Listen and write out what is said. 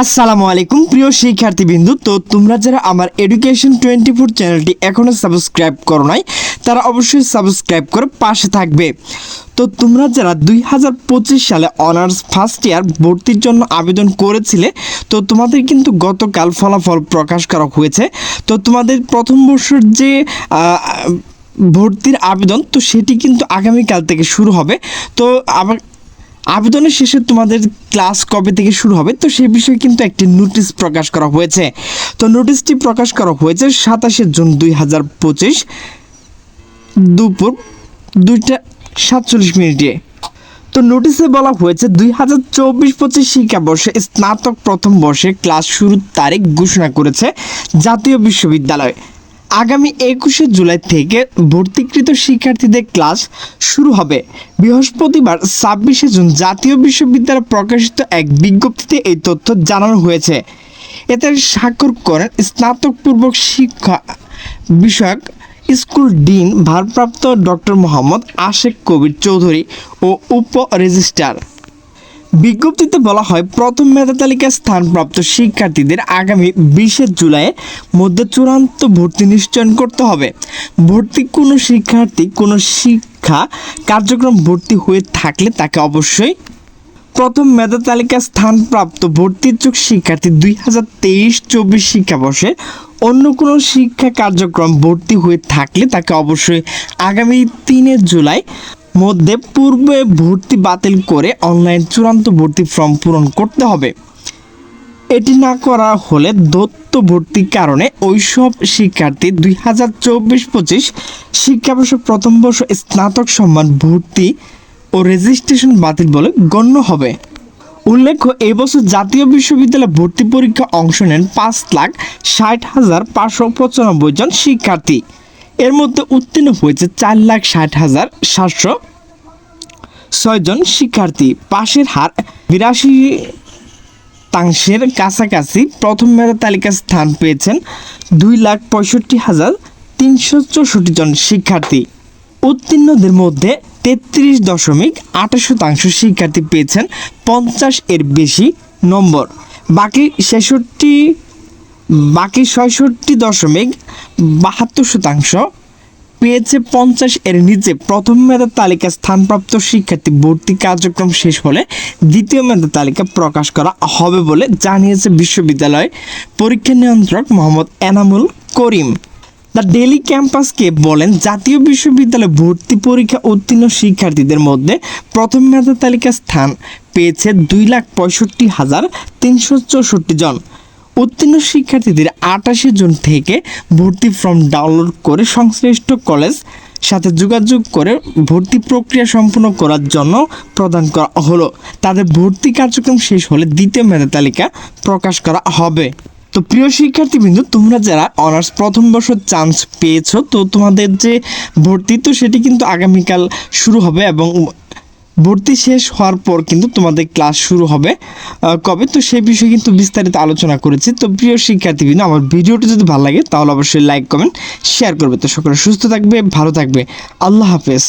আসসালামু আলাইকুম, প্রিয় শিক্ষার্থীবৃন্দু। তো তোমরা যারা আমার এডুকেশন টোয়েন্টি ফোর চ্যানেলটি এখনও সাবস্ক্রাইব করো নাই, তারা অবশ্যই সাবস্ক্রাইব করে পাশে থাকবে। তো তোমরা যারা দুই হাজার পঁচিশ সালে অনার্স ফার্স্ট ইয়ার ভর্তির জন্য আবেদন করেছিলে, তো তোমাদের কিন্তু গতকাল ফলাফল প্রকাশ করা হয়েছে। তো তোমাদের প্রথম বর্ষের যে ভর্তির আবেদন, তো সেটি কিন্তু আগামীকাল থেকে শুরু হবে। তো আবার আবেদনের শেষে তোমাদের ক্লাস কবে থেকে শুরু হবে? তো সেই বিষয়ে কিন্তু একটি নোটিশ প্রকাশ করা হয়েছে। তো নোটিশটি প্রকাশ করা হয়েছে সাতাশে জুন দুই হাজার পঁচিশ দুপুর দুইটা সাতচল্লিশ মিনিটে। তো নোটিশে বলা হয়েছে দুই হাজার চব্বিশ পঁচিশ শিক্ষাবর্ষে স্নাতক প্রথম বর্ষে ক্লাস শুরুর তারিখ ঘোষণা করেছে জাতীয় বিশ্ববিদ্যালয়। আগামী একুশে জুলাই থেকে ভর্তিকৃত শিক্ষার্থীদের ক্লাস শুরু হবে। বৃহস্পতিবার ছাব্বিশে জুন জাতীয় বিশ্ববিদ্যালয় প্রকাশিত এক বিজ্ঞপ্তিতে এই তথ্য জানানো হয়েছে। এতে স্বাক্ষর করেন স্নাতকপূর্বক শিক্ষা বিষয়ক স্কুল ডিন ভারপ্রাপ্ত ডক্টর মোহাম্মদ আশেক কবির চৌধুরী ও উপ রেজিস্ট্রার বিজ্ঞপ্তিতে বলা হয়, প্রথম মেধা তালিকায় স্থানপ্রাপ্ত শিক্ষার্থীদের আগামী বিশে জুলাইয়ের মধ্যে চূড়ান্ত ভর্তি নিশ্চয়ন করতে হবে। ভর্তি কোনো শিক্ষার্থী, কোনো শিক্ষা কার্যক্রম ভর্তি হয়ে থাকলে তাকে অবশ্যই প্রথম মেধা তালিকায় স্থানপ্রাপ্ত ভর্তিচ্ছুক শিক্ষার্থী দুই হাজার তেইশ চব্বিশ শিক্ষাবর্ষে অন্য কোনো শিক্ষা কার্যক্রম ভর্তি হয়ে থাকলে তাকে অবশ্যই আগামী তিনে জুলাই মধ্যে পূর্বে ভর্তি বাতিল করে অনলাইন চূড়ান্ত ভর্তি ফর্ম পূরণ করতে হবে। এটি না করা হলে দত্ত ভর্তির কারণে ওইসব শিক্ষার্থী দুই হাজার চব্বিশ পঁচিশ শিক্ষাবর্ষ প্রথম বর্ষ স্নাতক সম্মান ভর্তি ও রেজিস্ট্রেশন বাতিল বলে গণ্য হবে। উল্লেখ্য এবছর জাতীয় বিশ্ববিদ্যালয়ে ভর্তি পরীক্ষা অংশ নেন পাঁচ লাখ ষাট হাজার পাঁচশো পঁচানব্বই জন শিক্ষার্থী। এর মধ্যে উত্তীর্ণ হয়েছে চার লাখ ষাট হাজার সাতশো ছয়জন শিক্ষার্থী। পাশের হার বিরাশি শতাংশের কাছাকাছি প্রথম মেধা তালিকায় স্থান পেয়েছেন দুই লাখ পঁয়ষট্টি হাজার তিনশো চৌষট্টি জন শিক্ষার্থী। উত্তীর্ণদের মধ্যে তেত্রিশ দশমিক আঠাশ শতাংশ শিক্ষার্থী পেয়েছেন পঞ্চাশ এর বেশি নম্বর। বাকি ছেষট্টি, বাকি ছয়ষট্টি দশমিক বাহাত্তর শতাংশ পেয়েছে পঞ্চাশ এর নিচে। প্রথম মেধা তালিকা স্থানপ্রাপ্ত শিক্ষার্থী ভর্তি কার্যক্রম শেষ হলে দ্বিতীয় মেধার তালিকা প্রকাশ করা হবে বলে জানিয়েছে বিশ্ববিদ্যালয় পরীক্ষা নিয়ন্ত্রক মোহাম্মদ এনামুল করিম। দ্য ডেলি ক্যাম্পাসকে বলেন, জাতীয় বিশ্ববিদ্যালয়ে ভর্তি পরীক্ষা উত্তীর্ণ শিক্ষার্থীদের মধ্যে প্রথম মেধা তালিকা স্থান পেয়েছে দুই লাখ পঁয়ষট্টি হাজার তিনশো চৌষট্টি জন। উত্তীর্ণ শিক্ষার্থীদের আটাশি জন থেকে ভর্তি ফর্ম ডাউনলোড করে সংশ্লিষ্ট কলেজ সাথে যোগাযোগ করে ভর্তি প্রক্রিয়া সম্পূর্ণ করার জন্য প্রদান করা হলো। তাদের ভর্তি কার্যক্রম শেষ হলে দ্বিতীয় মেধা তালিকা প্রকাশ করা হবে। তো প্রিয় শিক্ষার্থীবৃন্দ, তোমরা যারা অনার্স প্রথম বর্ষ চান্স পেয়েছ, তো তোমাদের যে ভর্তি, তো সেটি কিন্তু আগামীকাল শুরু হবে এবং ভর্তি শেষ হওয়ার পর কিন্তু তোমাদের ক্লাস শুরু হবে। কবে? তো সেই বিষয়ে কিন্তু বিস্তারিত আলোচনা করেছি। তো প্রিয় শিক্ষার্থীবৃন্দ, আমার ভিডিওটি যদি ভালো লাগে, তাহলে অবশ্যই লাইক কমেন্ট শেয়ার করবে। তো সকলে সুস্থ থাকবে, ভালো থাকবে। আল্লাহ হাফেজ।